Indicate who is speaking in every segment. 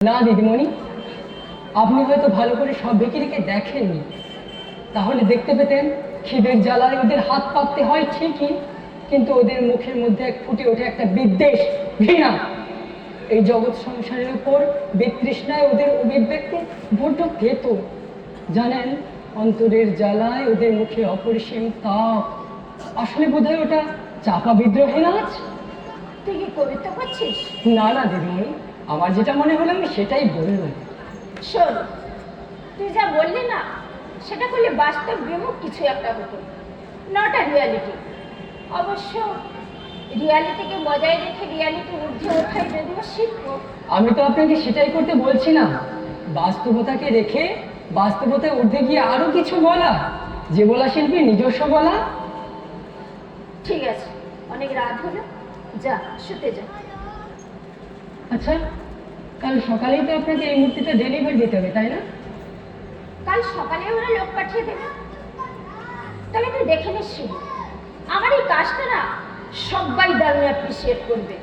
Speaker 1: না দিদিমণি। আপনি হয়তো ভালো করে সব বিক্রিকে দেখেননি। তাহলে দেখতে পেতেন খিদের জ্বালায় ওদের হাত পাততে হয় ঠিকই কিন্তু ওদের মুখের মধ্যে এক ফুটে ওঠে একটা বিদ্বেষ ঘৃণা। এই জগৎ সংসারের উপর বিতৃষ্ণায় ওদের অভিব্যক্তি বড্ড তেত। জানেন অন্তরের জ্বালায় ওদের মুখে অপরিসীম তাপ। আসলে বোধহয় ওটা চাপা বিদ্রোহী নাচ
Speaker 2: তুই কি কবিতা করছিস
Speaker 1: না না দিদিমণি। আমার যেটা মনে হলো আমি সেটাই বললাম
Speaker 2: শোন তুই যা বললি না সেটা করলে বাস্তব বিমুখ কিছু একটা হতো। নট আ রিয়ালিটি অবশ্য রিয়ালিটিকে বজায় রেখে রিয়ালিটি ঊর্ধ্বে ওঠাই যদিও শিখব
Speaker 1: আমি তো আপনাকে সেটাই করতে বলছি না বাস্তবতাকে রেখে বাস্তবতায় ঊর্ধ্বে গিয়ে আরও কিছু বলা। যে বলা শিল্পী নিজস্ব বলা।
Speaker 2: ঠিক আছে অনেক রাত হলো। যা শুতে যা।
Speaker 1: আচ্ছা কাল সকালেই তো আপনাকে এই মূর্তিটা ডেলিভারি দিতে হবে তাই না?
Speaker 2: কাল সকালে ওরা লোক পাঠিয়ে দেবে। তাহলে তুই দেখে নিস আমার এই কাজটা না সবাই দারুণ অ্যাপ্রিসিয়েট করবে।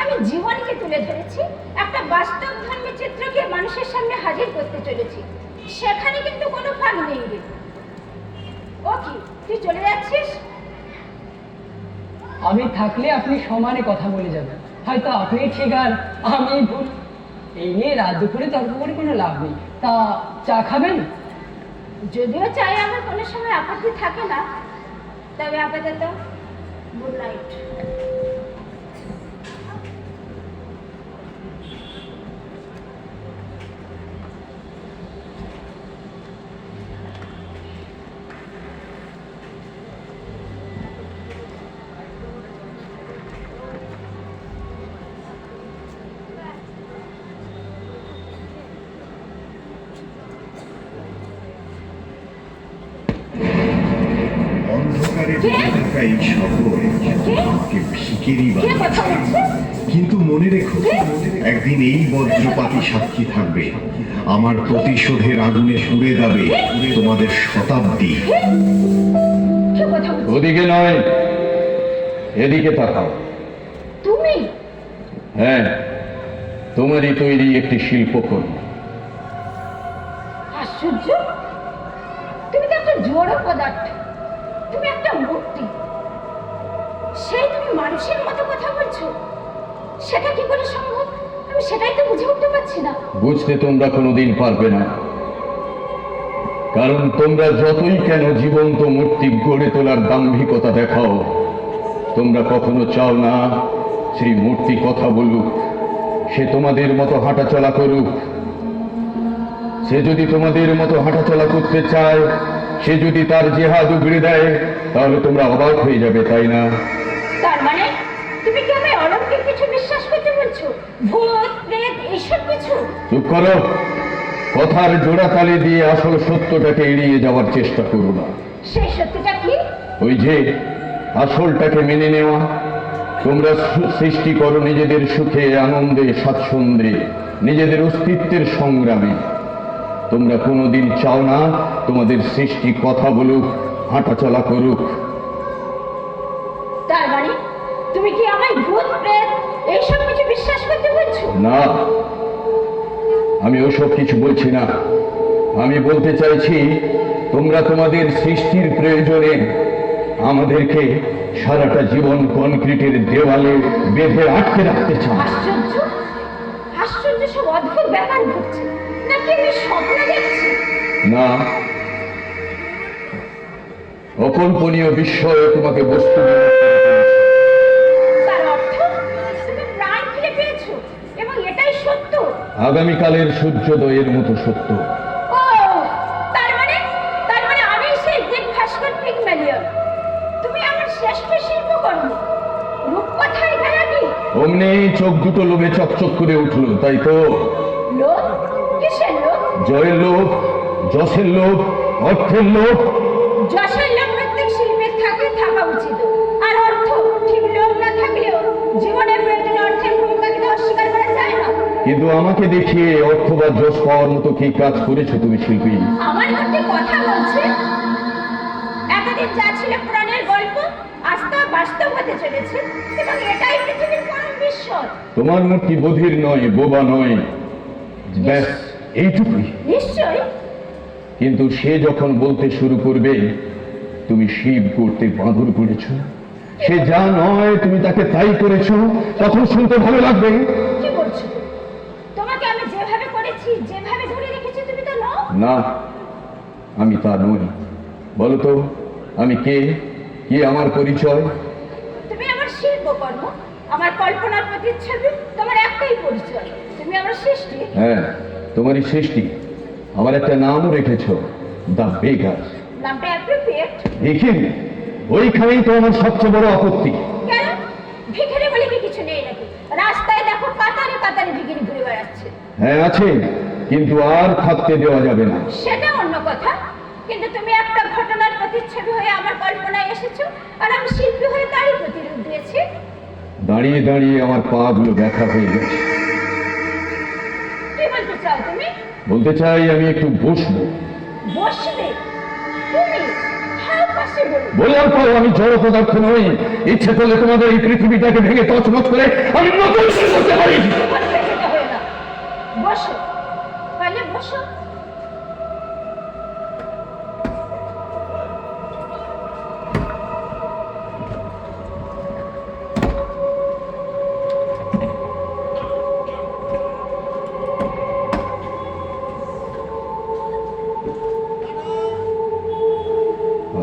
Speaker 2: আমি জীবনকে তুলে ধরেছি একটা বাস্তব ধর্মী চিত্রকে মানুষের সামনে হাজির করতে চলেছি। সেখানে কিন্তু কোনো ফাঁক নেই রে। ও কি তুই চলে যাচ্ছিস?
Speaker 1: আমি থাকলে আপনি সমানে কথা বলে যাবেন। হয়তো আপনি ঠিক আর আমি ভুল। এই নিয়ে রাত দুপুরে তর্ক করে কোনো লাভ নেই। তা চা খাবেন?
Speaker 2: যদিও চাই আমার কোনো সময় আপত্তি থাকে না, তবে আপাতত গুড নাইট
Speaker 3: আমাকে ভিকেরি কিন্তু মনে রেখো একদিন এই বজ্রপাতি সাক্ষী থাকবে। আমার প্রতিশোধের আগুনে পুড়ে যাবে তোমাদের শতাব্দী।
Speaker 4: ওদিকে নয় এদিকে তাকাও।
Speaker 2: তুমি?
Speaker 4: হ্যাঁ তোমারই তৈরি একটি শিল্পকর্ম।
Speaker 2: আশ্চর্য! তুমি তো একটা জড় পদার্থ। একটা মূর্তি। সেই তুমি মানুষের মতো কথা বলছো। সেটা কি করে সম্ভব? আমি সেটাই তো বুঝে উঠতে পারছি না।
Speaker 4: বুঝতে তোমরা কোনোদিন পারবে না। কারণ তোমরা যতই কেন জীবন্ত মূর্তি গড়ে তোলার দাম্ভিকতা দেখাও, তোমরা কখনো চাও না সেই মূর্তি কথা বলুক, সে তোমাদের মতো হাঁটাচলা করুক। সে যদি তোমাদের মতো হাঁটাচলা করতে চায়, সে যদি তার জেহাদ উগড়ে দেয় তাহলে তোমরা অবাক হয়ে যাবে তাই না?
Speaker 2: তার মানে তুমি কি আমায় অলৌকিক কিছু বিশ্বাস করতে বলছো? ভূত প্রেত এইসব কিছু?
Speaker 4: চুপ করো। কথার জোড়া তালে দিয়ে আসল সত্যটাকে এড়িয়ে যাওয়ার চেষ্টা করো না।
Speaker 2: সেই সত্যিটা কি?
Speaker 4: ওই যে আসলটাকে মেনে নেওয়া। তোমরা সৃষ্টি করো নিজেদের সুখে আনন্দে স্বাচ্ছন্দ্যে নিজেদের অস্তিত্বের সংগ্রামে। তোমরা কোনোদিন চাও না তোমাদের সৃষ্টি কথা বলুক হাঁটাচলা করুক।
Speaker 2: তার মানে তুমি কি আমায় ভূত প্রেত এইসব কিছু বিশ্বাস করতে বলছো?
Speaker 4: না আমি ওসব কিছু বলছি না। আমি বলতে চাইছি তোমরা তোমাদের সৃষ্টির প্রয়োজনে আমাদেরকে সারাটা জীবন কনক্রিটের দেওয়ালে বেঁধে আটকে রাখতে চাও।
Speaker 2: আশ্চর্য? আশ্চর্য সব অদ্ভুত ব্যাপার ঘটছে। নাকি আমি স্বপ্ন দেখছি?
Speaker 4: না অকল্পনীয় বিস্ময় তোমাকে বস্তু আগামীকালের সূর্যোদয়ের মতো সত্য।
Speaker 2: মানে মানে
Speaker 4: অমনি চোখ দুটো লোভে চকচক করে উঠল তাই তো? জয়ের লোভ যশের লোভ অর্থের লোভ। কিন্তু আমাকে দেখিয়ে অর্থ বা যশ পাওয়ার মতো কি কাজ করেছ তুমি শিল্পী?
Speaker 2: আমার মধ্যে কথা বলছে। এতদিন যা ছিল পুরাণের গল্প আজ তা বাস্তব হতে চলেছে। এবং এটাই পৃথিবীর পরম
Speaker 4: তোমার মূর্তি বধির নয় বোবা নয়। ব্যাস এইটুকুই।
Speaker 2: নিশ্চয়ই।
Speaker 4: কিন্তু সে যখন বলতে শুরু করবে তুমি শিব করতে বাঁধর করেছ। সে যা নয় তুমি তাকে তাই করেছ তখন শুনতে ভালো লাগবে
Speaker 2: কি বলছো তোমাকে আমি যেভাবে ধরে রেখেছি তুমি তো নও।
Speaker 4: না আমি তা নই। বলো তো আমি কে? কি আমার পরিচয়?
Speaker 2: তুমি আমার শিল্পকর্ম আমার কল্পনার প্রতিচ্ছবি তোমার একটাই পরিচয়। তুমি আমার সৃষ্টি।
Speaker 4: হ্যাঁ তোমারই সৃষ্টি। আমার একটা নামও রেখেছ দ্য বেগার।
Speaker 2: নামটা অ্যাপ্রোপ্রিয়েট
Speaker 4: দেখিনি। ওইখানেই তো আমার সবচেয়ে বড় আপত্তি
Speaker 2: কেন ভিখারি বলে কি কিছু নেই নাকি রাস্তায় দেখো কাতারে কাতারে ভিখারি ঘুরে বেড়াচ্ছে
Speaker 4: হ্যাঁ আছে। কিন্তু আর থাকতে দেওয়া যাবে না।
Speaker 2: সেটা অন্য কথা। কিন্তু তুমি একটা ঘটনার প্রতিচ্ছবি হয়ে আমার কল্পনায় এসেছ আর আমি শিল্পী হয়ে তারই প্রতিরূপ দিয়েছি।
Speaker 4: দাঁড়িয়ে দাঁড়িয়ে আমার পা গুলো ব্যথা হয়ে গেছে।
Speaker 2: কি বলতে চাও তুমি?
Speaker 4: বলতে চাই আমি একটু বসবো।
Speaker 2: বসবে? তুমি?
Speaker 4: বলার পর আমি জড় পদার্থ নই। ইচ্ছে করলে তোমাদের এই পৃথিবীটাকে ভেঙে তছনছ করে আমি নতুন শুরু করতে পারি।
Speaker 2: বসো। পারলে বসো।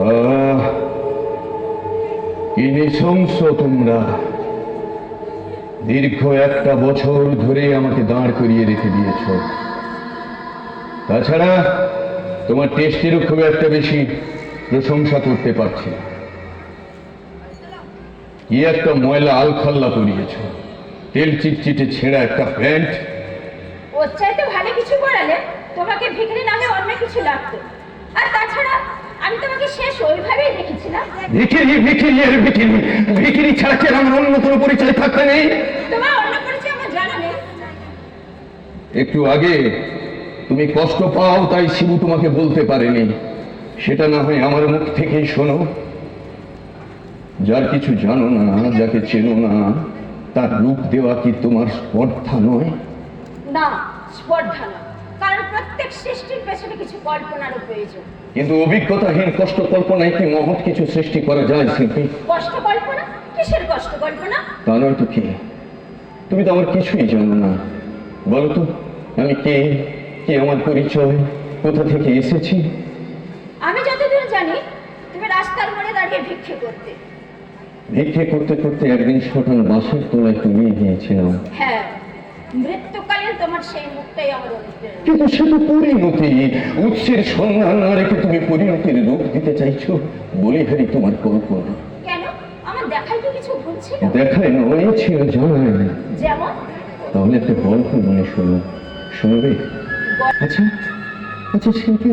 Speaker 4: আহ, কি নৃশংস তোমরা দীর্ঘ একটা বছর ধরে আমাকে দাঁড় করিয়ে রেখে দিয়েছ। তাছাড়া তোমার টেস্টেরও খুব একটা বেশি প্রশংসা করতে পারছি কি একটা ময়লা আলখাল্লা করিয়েছ তেল চিটচিটে ছেঁড়া একটা প্যান্ট।
Speaker 2: ওর চাইতে ভালো কিছু করালে তোমাকে ভিখারি নামে অন্য কিছু লাগতো। আর তাছাড়া আমি তোমাকে শেষ ওইভাবেই দেখেছিলাম
Speaker 4: ভিখিরি ভিখিরি এর ভিখিরি। ভিখিরি ছাড়া কি আমার অন্য কোনো পরিচয় থাকতে নেই
Speaker 2: তোমার অন্য পরিচয় আমার জানা নেই।
Speaker 4: একটু আগে তুমি কষ্ট পাও তাই শিবু তোমাকে বলতে পারেনি। সেটা না হয় আমার মুখ থেকেই শোনো। যার কিছু জানো না যাকে চেনো না তার রূপ দেওয়া কি তোমার স্পর্ধা নয়?
Speaker 2: না স্পর্ধা না কারণ প্রত্যেক সৃষ্টির পেছনে কিছু কল্পনারও প্রয়োজন।
Speaker 4: কিন্তু অভিজ্ঞতাহীন কষ্ট কল্পনায় কি মহৎ কিছু সৃষ্টি করা যায় শিল্পী?
Speaker 2: কষ্ট কল্পনা? কিসের কষ্ট কল্পনা?
Speaker 4: তা নয় তো কি? তুমি তো আমার কিছুই জানো না। বলো তো আমি কে? কি আমার পরিচয়? কোথা থেকে এসেছি?
Speaker 2: আমি যতদূর জানি তুমি রাস্তার মোড়ে দাঁড়িয়ে ভিক্ষে করতে।
Speaker 4: ভিক্ষে করতে করতে একদিন সকাল বাসের তলায় তুলিয়ে গিয়েছিলাম।
Speaker 2: হ্যাঁ মৃত্যুকালীন
Speaker 4: কিন্তু সে তো পরিণতি উৎসের সন্ধান না রেখে তুমি পরিণতির রূপ দিতে চাইছো? বলি হারি তোমার কল্পনা।
Speaker 2: দেখায়
Speaker 4: নয় ছিল তাহলে একটা গল্প মনে শোনো। শুনবে? আচ্ছা আচ্ছা শিল্পী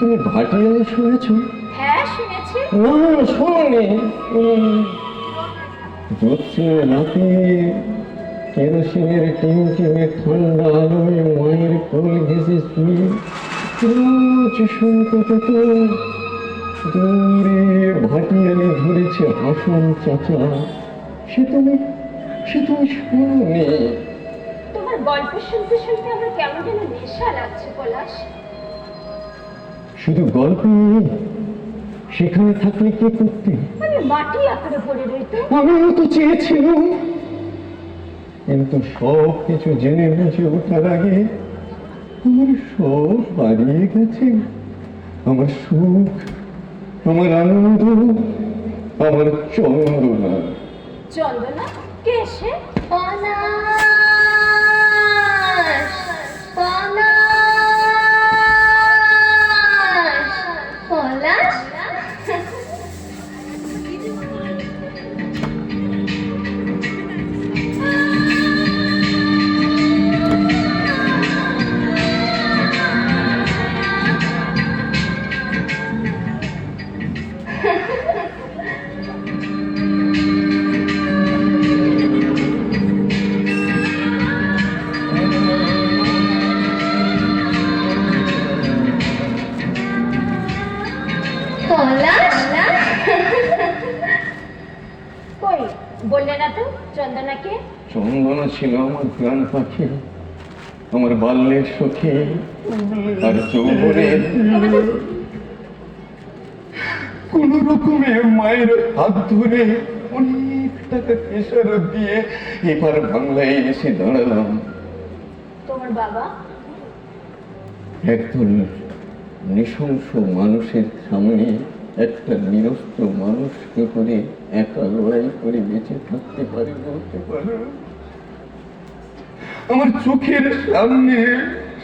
Speaker 4: তুমি ভাটিয়ায় শুনেছো?
Speaker 2: হ্যাঁ শুনেছি।
Speaker 4: না শোনি রাতে কেরোসিনের টিমটিমে ঠান্ডা আলোয় মায়ের কোল ঘেসে শুয়ে পেত দূরে ভাটিয়ালি ধরেছে হাসন চাচা। সে তুমি সে তুমি শোনি
Speaker 2: তোমার গল্প শুনতে শুনতে আমার কেমন যেন নেশা লাগছে পলাশ।
Speaker 4: শুধু গল্প সেখানে থাকলে কি করতে?
Speaker 2: আমি মাটি আকারে পড়ে
Speaker 4: আমিও তো চেয়েছিলাম কিন্তু সব কিছু জেনে বুঝে ওঠার আগে আমার সব হারিয়ে গেছে। আমার সুখ, আমার আনন্দ, আমার চন্দনা।
Speaker 2: চন্দনা? কে সে? বললে না তো চন্দনাকে?
Speaker 4: চন্দনা ছিল আমার প্রাণ পাখি আমার বাল্যের সখী আর কোন রকমে মায়ের হাত ধরে অনেক টাকা খেসারত দিয়ে এবার বাংলায় এসে দাঁড়ালাম।
Speaker 2: তোমার বাবা?
Speaker 4: একজন নৃশংস মানুষের সামনে একটা নিরস্ত্র মানুষকে করে একা লড়াই করে বেঁচে থাকতে পারি বলতে পারো। আমার চোখের সামনে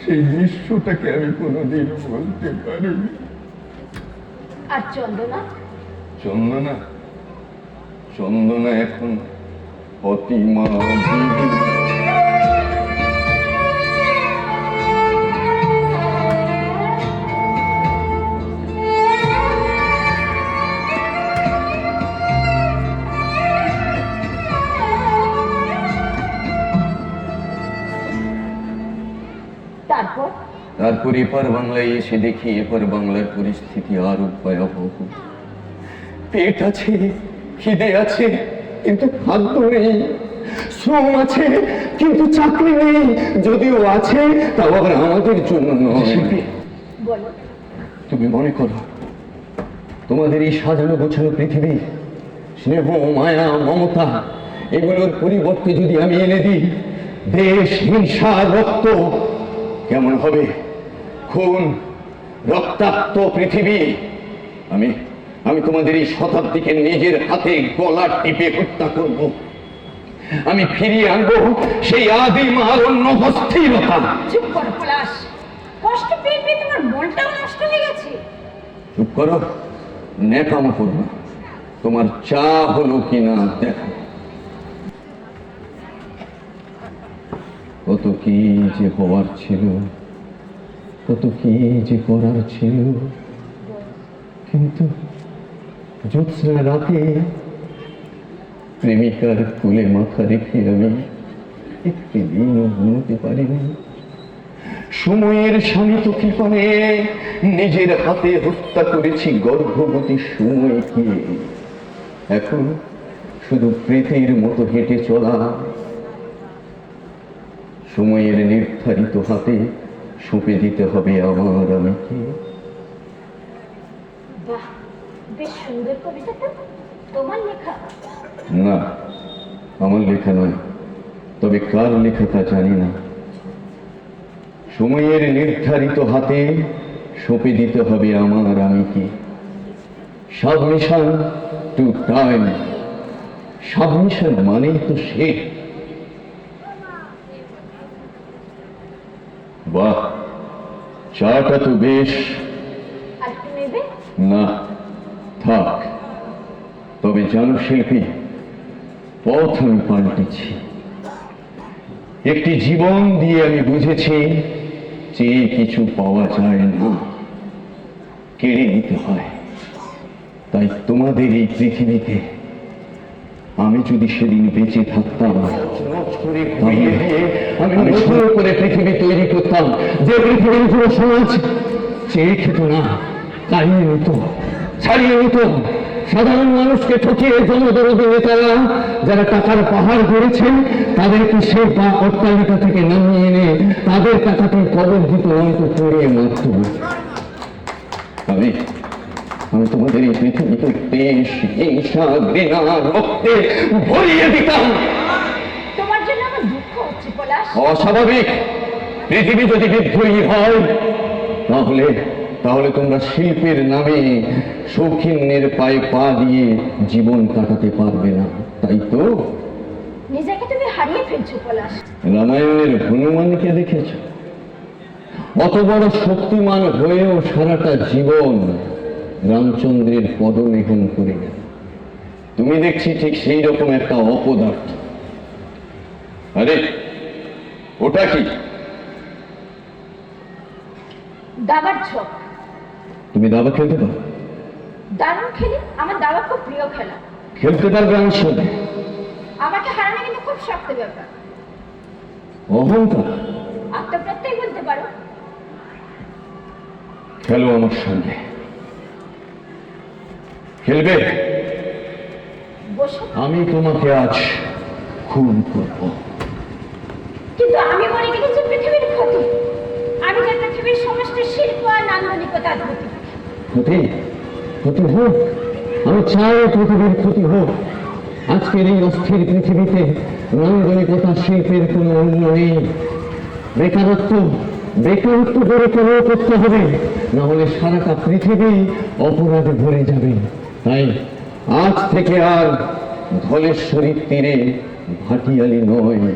Speaker 4: সেই দৃশ্যটাকে আমি কোনোদিন বলতে পারিনি।
Speaker 2: আর চন্দনা?
Speaker 4: চন্দনা? চন্দনা এখন অতিমা
Speaker 2: তারপর
Speaker 4: এপার বাংলায় এসে দেখি এপার বাংলার পরিস্থিতি আরও ভয়াবহ। পেট আছে খিদে আছে কিন্তু খাদ্য নেই শ্রম আছে কিন্তু চাকরি নেই যদিও আছে তাও আবার আমাদের জন্য নয়। তুমি মনে করো তোমাদের এই সাজানো গোছানো পৃথিবী স্নেহ মায়া মমতা এগুলোর পরিবর্তে যদি আমি এনে দিই দেশ হিংসা রক্ত কেমন হবে? খুন রক্তাক্ত পৃথিবী। আমি আমি তোমাদের এই শতাব্দীকে নিজের হাতে গলা টিপে হত্যা করব। আমি ফিরিয়ে আনব সেই আদিম আরণ্য অস্থিরতা।
Speaker 2: চুপ করো পলাশ। কষ্ট পেয়ে পেয়ে তোমার মনটাও নষ্ট হয়ে গেছে।
Speaker 4: চুপ করো ন্যাকামো করো। তোমার চা হলো কিনা দেখো। কত কি যে হওয়ার ছিল। কত কি যে করার ছিল? কিন্তু জ্যোৎস্না রাতে প্রেমিকার কুলে মাথা রেখে আমি একটি দিনও ঘুমোতে পারিনি। সময়ের শানিত কৃপণে নিজের হাতে হত্যা করেছি গর্ভবতী সময়কে এখন শুধু প্রেতের মতো হেঁটে চলা। সময়ের নির্ধারিত হাতে সঁপে দিতে হবে আমার আমাকে। না আমার লেখা নয়। তবে কার লেখা তা জানি না। সময়ের নির্ধারিত হাতে সঁপে দিতে হবে আমার আমিকে। Submission to time. সাবমিশন মানেই তো সে বাহ। চাটা তো বেশ। না থাক। তবে জানো শিল্পী পথ আমি পাল্টেছি। একটি জীবন দিয়ে আমি বুঝেছি যে কিছু পাওয়া যায় না কেড়ে নিতে হয়। তাই তোমাদের এই পৃথিবীতে আমি যদি সেদিন বেঁচে থাকতাম আমি করে পৃথিবী তৈরি করতাম যে পৃথিবীর পুরো সমাজ চেয়ে খেত না তাড়িয়ে নিত ছাড়িয়ে নিত। সাধারণ মানুষকে ঠকিয়ে জনদরদি নেতারা যারা টাকার পাহাড় গড়েছেন তাদেরকে সে বা অট্টালিকা থেকে নামিয়ে এনে তাদের টাকাতে কবর দিত নয়তো পড়িয়ে মারত। আমি আমি তোমাদের এই দেশ ঘৃণা রক্তে ভরিয়ে দিতাম
Speaker 2: তোমার জন্য আমার দুঃখ হচ্ছে পলাশ।
Speaker 4: অস্বাভাবিক। পৃথিবী যদি বিদ্রোহী হয় তাহলে তাহলে তোমরা শিল্পের নামে শৌখিনের পায়ে পা দিয়ে জীবন কাটাতে পারবে না তাই তো?
Speaker 2: নিজেকে তুমি হারিয়ে ফেলছো পলাশ।
Speaker 4: রামায়ণের হনুমানকে দেখেছ? অত বড় শক্তিমান হয়েও সারাটা জীবন রামচন্দ্রের পদলেখন করে গেল তুমি দেখছি ঠিক সেই রকম একটা অপদার্থ। আরে ওটা কি?
Speaker 2: দাবার ছক
Speaker 4: তুমি দাবা খেলতে পারো?
Speaker 2: দারুণ খেলি আমার দাবা খুব প্রিয় খেলা।
Speaker 4: খেলতে পারবে আমার সাথে?
Speaker 2: আমাকে হারানো কিন্তু খুব শক্ত ব্যাপার।
Speaker 4: অহংকার?
Speaker 2: আত্মপ্রত্যয় বলতে পারো।
Speaker 4: খেলো আমার সঙ্গে। খেলবে? আমি তোমাকে আজ খুন করব।
Speaker 2: কিন্তু আমি মনে পৃথিবীর ক্ষতি। আমি যে পৃথিবীর সমস্ত শিল্প আর
Speaker 4: ক্ষতি। ক্ষতি? হোক। আমি চাই পৃথিবীর ক্ষতি হোক। আজকের এই অস্থির পৃথিবীতে নান্দনিকতা শিল্পের কোনো মূল্য নেই। বেকারত্ব বেকারত্ব করে কেন করতে হবে? না হলে সারাটা পৃথিবী অপরাধে ভরে যাবে। তাই আজ থেকে আর ধলেশ্বরীর তীরে ভাটিয়ালি নয়।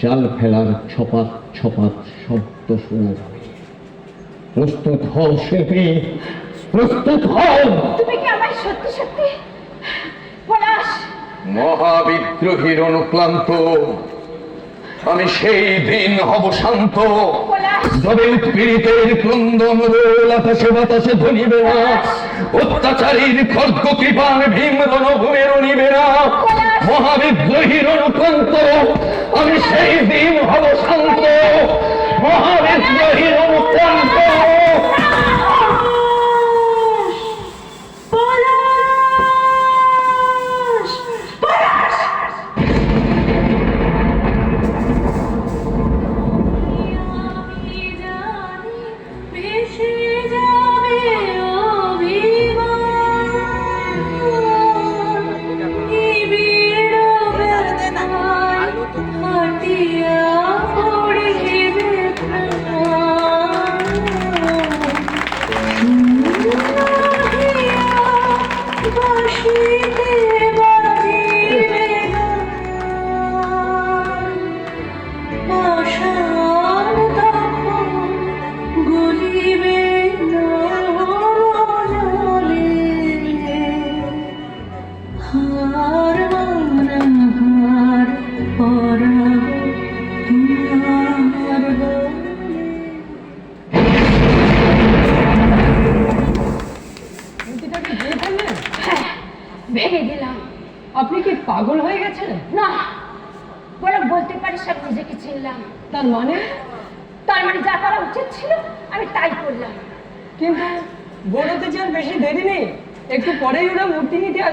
Speaker 4: জাল ফেলার ছপাত ছপাত শব্দ শোনা। যাবে প্রস্তুত হও শিল্পী প্রস্তুত হও।
Speaker 2: তুমি কি আমায় সত্যি সত্যি পলাশ
Speaker 4: মহাবিদ্রোহীর অনুক্লান্ত। আমি সেই দিন হব শান্ত। যবে উৎপীড়িতের ক্রন্দন রোল আকাশে বাতাসে ধরিবে না। অত্যাচারীর খর্গ কৃপার ভীম রণভূমের নিবে না। মহাবিদ্রোহীর অনুক্রান্ত, আমি সেই দিন হব শান্ত। মহাবিদ্রোহীর অনুক্রান্ত।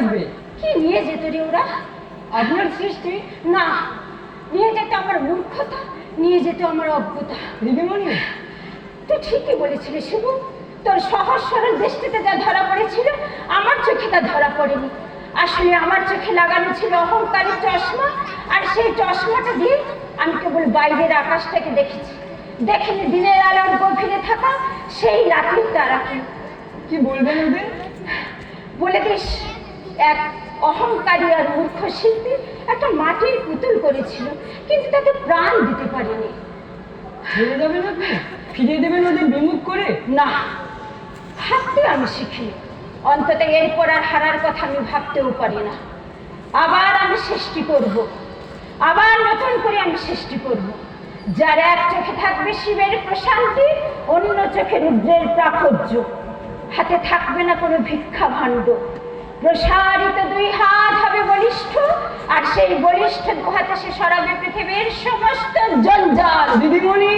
Speaker 1: আসবে
Speaker 2: কি নিয়ে যেত রে ওরা?
Speaker 1: আপনার সৃষ্টি?
Speaker 2: না নিয়ে যেত আমার মূর্খতা নিয়ে যেত আমার অজ্ঞতা
Speaker 1: দিদিমণি।
Speaker 2: তুই ঠিকই বলেছিলি শুধু তোর সহজ সরল দৃষ্টিতে যা ধরা পড়েছিল আমার চোখে তা ধরা পড়েনি। আসলে আমার চোখে লাগানো ছিল অহংকারী চশমা আর সেই চশমাটা দিয়ে আমি কেবল বাইরের আকাশটাকে দেখেছি। দেখিনি দিনের আলোর গভীরে থাকা সেই রাত্রির তারাকে।
Speaker 1: কি বলবেন ওদের?
Speaker 2: বলে দিস। এক অহংকারী আর মূর্খ শিল্পী একটা মাটির পুতুল করেছিল কিন্তু তাকে প্রাণ দিতে পারেনি।
Speaker 1: ছেড়ে যাবেন আপনি ফিরিয়ে দেবেন ওদের বিমুখ করে?
Speaker 2: না হাঁটতে আমি শিখিনি। অন্তত এরপর আর হারার কথা আমি ভাবতেও পারি না। আবার আমি সৃষ্টি করব। আবার নতুন করে আমি সৃষ্টি করব। যার এক চোখে থাকবে শিবের প্রশান্তি অন্য চোখে রুদ্রের প্রাকর্য হাতে থাকবে না কোনো ভিক্ষা ভাণ্ড প্রসারিত দুই হাত হবে বলিষ্ঠ, আর সেই বলিষ্ঠ হাতে সে সরাবে পৃথিবীর সমস্ত জঞ্জাল।
Speaker 1: দিদিমণি